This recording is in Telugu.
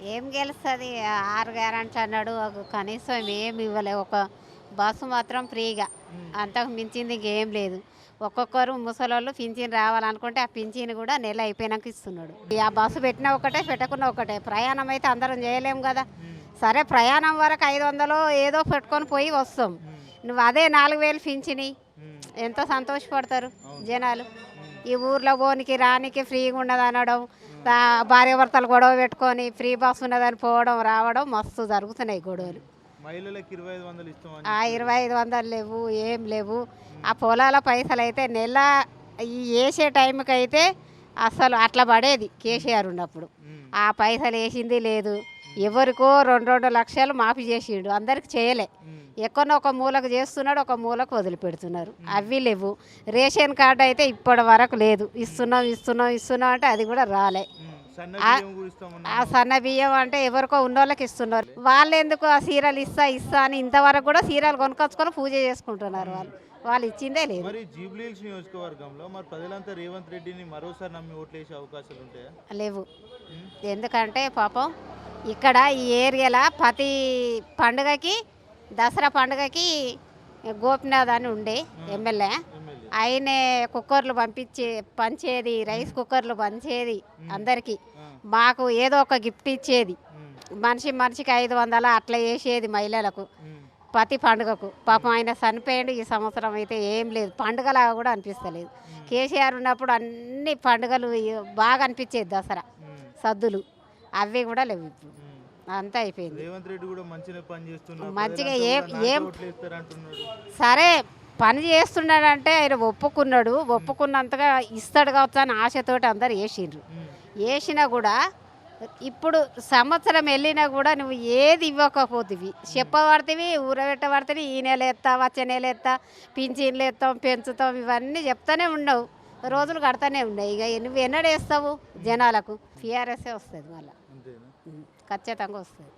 ఏం గెలుస్తుంది? ఆరు గ్యారంటీ అన్నాడు. ఒక కనీసం ఏమి ఇవ్వలే. ఒక బస్సు మాత్రం ఫ్రీగా. అంతకు మించింది ఇంకేం లేదు. ఒక్కొక్కరు ముసలోళ్ళు పింఛన్ రావాలనుకుంటే ఆ పింఛన్ కూడా నెల అయిపోయినాక ఇస్తున్నాడు. ఆ బస్సు పెట్టినా ఒకటే పెట్టకున్నా ఒకటే. ప్రయాణం అయితే అందరం చేయలేం కదా. సరే ప్రయాణం వరకు ఐదు వందలు ఏదో పెట్టుకొని పోయి వస్తాం. నువ్వు అదే నాలుగు వేలు పింఛని. ఎంత సంతోషపడతారు జనాలు. ఈ ఊర్లో పోనికి రానికి ఫ్రీగా ఉండదు అనడం భార్యాభర్తలు గొడవ పెట్టుకొని ఫ్రీ బస్ ఉన్నదని పోవడం రావడం మస్తు జరుగుతున్నాయి గొడవలు. మహిళలకు ఇరవై ఐదు వందలు ఆ ఇరవై ఐదు వందలు లేవు ఏం లేవు. ఆ పొలాల పైసలు అయితే నెల ఈ వేసే టైంకి అయితే అసలు అట్లా పడేది కేసీఆర్ ఉన్నప్పుడు. ఆ పైసలు వేసింది లేదు. ఎవరికో రెండు రెండు లక్షలు మాఫీ చేసిండు. అందరికి చేయలే. ఎక్కడో ఒక మూలకు చేస్తున్నాడు ఒక మూలకు వదిలిపెడుతున్నారు. అవి లేవు. రేషన్ కార్డు అయితే ఇప్పటి వరకు లేదు. ఇస్తున్నాం ఇస్తున్నాం ఇస్తున్నాం అంటే అది కూడా రాలే. ఆ- సన్న బియ్యం అంటే ఎవరికో ఉన్నోళ్ళకి ఇస్తున్నారు. వాళ్ళు ఎందుకు ఆ సీరలు ఇస్తా ఇస్తా అని ఇంతవరకు కూడా సీరలు కొనుక్కొచ్చుకొని పూజ చేసుకుంటున్నారు వాళ్ళు. వాళ్ళు ఇచ్చిందే లేదు. మరి జూబ్లీహిల్స్ నియోజకవర్గంలో మరి ప్రజలంతా రేవంత్ రెడ్డిని మరోసారి నమ్మి ఓట్లేసే అవకాశాలు ఉంటాయా? లేవు. ఎందుకంటే పాపం ఇక్కడ ఈ ఏరియాలో ప్రతి పండుగకి దసరా పండుగకి గోపినాథ్ అని ఉండే ఎమ్మెల్యే. ఆయనే కుక్కర్లు పంపించే పంచేది రైస్ కుక్కర్లు పంచేది అందరికీ. మాకు ఏదో ఒక గిఫ్ట్ ఇచ్చేది. మనిషి మనిషికి ఐదు వందల అట్లా వేసేది మహిళలకు. ప్రతి పండుగకు. పాపం ఆయన చనిపోయాడు ఈ సంవత్సరం అయితే ఏం లేదు. పండుగలాగా కూడా అనిపిస్తలేదు. కేసీఆర్ ఉన్నప్పుడు అన్ని పండుగలు బాగా అనిపించేది దసరా. సద్దులు. అవి కూడా లేవు ఇప్పుడు. అంతా అయిపోయింది. రేవంత్ రెడ్డి కూడా మంచిగా పని చేస్తున్నారు మంచిగా ఏం- ఏం- సరే పని చేస్తున్నాడంటే ఆయన ఒప్పుకున్నాడు. ఒప్పుకున్నంతగా ఇస్తాడు కావచ్చు అని ఆశతోటి అందరు వేసిండ్రు. వేసినా కూడా ఇప్పుడు సంవత్సరం వెళ్ళినా కూడా నువ్వు ఏది ఇవ్వకపోతివి. చెప్పబడితివి ఊరబెట్టబడితే ఈ నెల ఎత్తా వచ్చే నెల ఎత్తా పింఛన్లు ఎత్తాం పెంచుతాం ఇవన్నీ చెప్తానే ఉండవు రోజులు కడతానే ఉన్నాయి ఇక నువ్వు ఎన్నడేస్తావు జనాలకు? టీఆర్ఎస్ఏ వస్తుంది మళ్ళీ. ఖచ్చితంగా వస్తుంది.